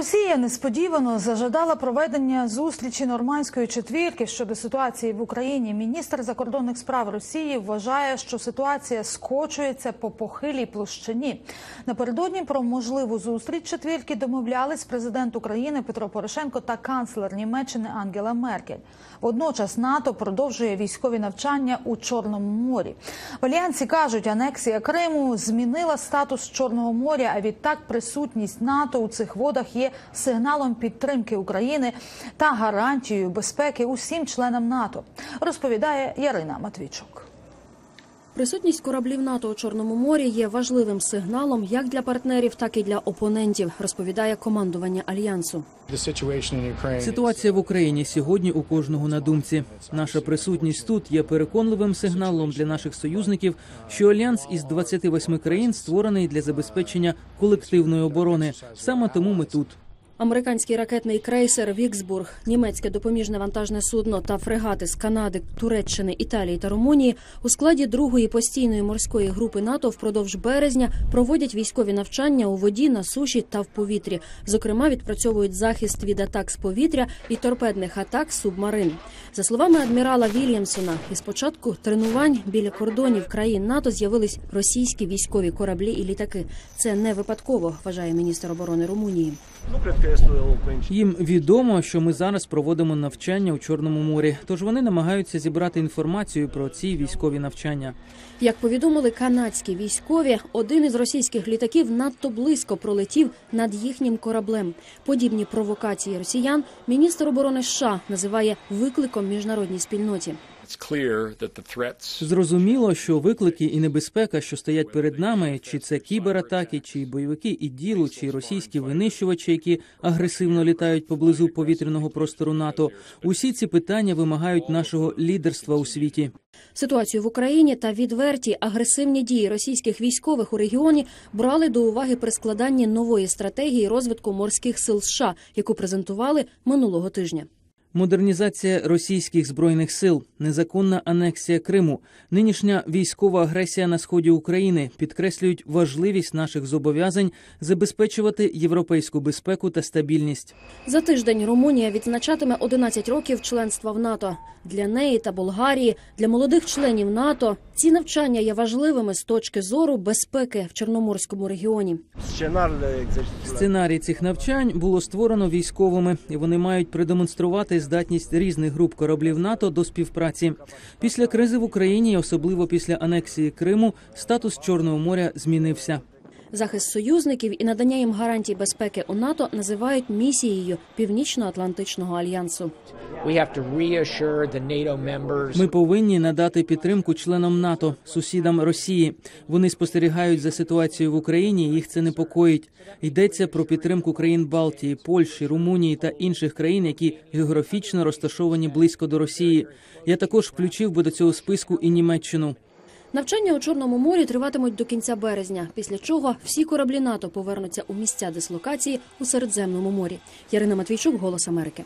Росія несподівано зажадала проведення зустрічі нормандської четвірки щодо ситуації в Україні. Міністр закордонних справ Росії вважає, що ситуація скочується по похилій площині. Напередодні про можливу зустріч четвірки домовлялись президент України Петро Порошенко та канцлер Німеччини Ангела Меркель. Водночас НАТО продовжує військові навчання у Чорному морі. В альянсі кажуть, анексія Криму змінила статус Чорного моря. А відтак присутність НАТО у цих водах є сигналом підтримки України та гарантією безпеки усім членам НАТО. Розповідає Ярина Матвійчук. Присутність кораблів НАТО у Чорному морі є важливим сигналом як для партнерів, так і для опонентів, розповідає командування альянсу. Ситуація в Україні сьогодні у кожного на думці. Наша присутність тут є переконливим сигналом для наших союзників, що альянс із 28 країн створений для забезпечення колективної оборони. Саме тому ми тут. Американський ракетний крейсер Віксбург, німецьке допоміжне вантажне судно та фрегати з Канади, Туреччини, Італії та Румунії у складі другої постійної морської групи НАТО впродовж березня проводять військові навчання у воді, на суші та в повітрі. Зокрема, відпрацьовують захист від атак з повітря і торпедних атак субмарин. За словами адмірала Вільямсона, із початку тренувань біля кордонів країн НАТО з'явились російські військові кораблі і літаки. Це не випадково, вважає міністр оборони Румунії. Їм відомо, що ми зараз проводимо навчання у Чорному морі. Тож вони намагаються зібрати інформацію про ці військові навчання. Як повідомили канадські військові, один із російських літаків надто близько пролетів над їхнім кораблем. Подібні провокації росіян міністр оборони США називає викликом міжнародній спільноті. Зрозуміло, що виклики і небезпека, що стоять перед нами, чи це кібератаки, чи бойовики і ділу, чи російські винищувачі, які агресивно літають поблизу повітряного простору НАТО. Усі ці питання вимагають нашого лідерства у світі. Ситуацію в Україні та відверті агресивні дії російських військових у регіоні брали до уваги при складанні нової стратегії розвитку морських сил США, яку презентували минулого тижня. Модернізація російських збройних сил, незаконна анексія Криму, нинішня військова агресія на сході України підкреслюють важливість наших зобов'язань забезпечувати європейську безпеку та стабільність. За тиждень Румунія відзначатиме 11 років членства в НАТО. Для неї та Болгарії, для молодих членів НАТО ці навчання є важливими з точки зору безпеки в Чорноморському регіоні. Сценарій цих навчань було створено військовими, і вони мають продемонструвати здатність різних груп кораблів НАТО до співпраці. Після кризи в Україні, особливо після анексії Криму, статус Чорного моря змінився. Захист союзників і надання їм гарантій безпеки у НАТО називають місією Північно-Атлантичного альянсу. Ми повинні надати підтримку членам НАТО, сусідам Росії. Вони спостерігають за ситуацією в Україні. і Їх це непокоїть. Йдеться про підтримку країн Балтії, Польщі, Румунії та інших країн, які географічно розташовані близько до Росії. Я також включив би до цього списку і Німеччину. Навчання у Чорному морі триватимуть до кінця березня, після чого всі кораблі НАТО повернуться у місця дислокації у Середземному морі. Ярина Матвійчук, Голос Америки.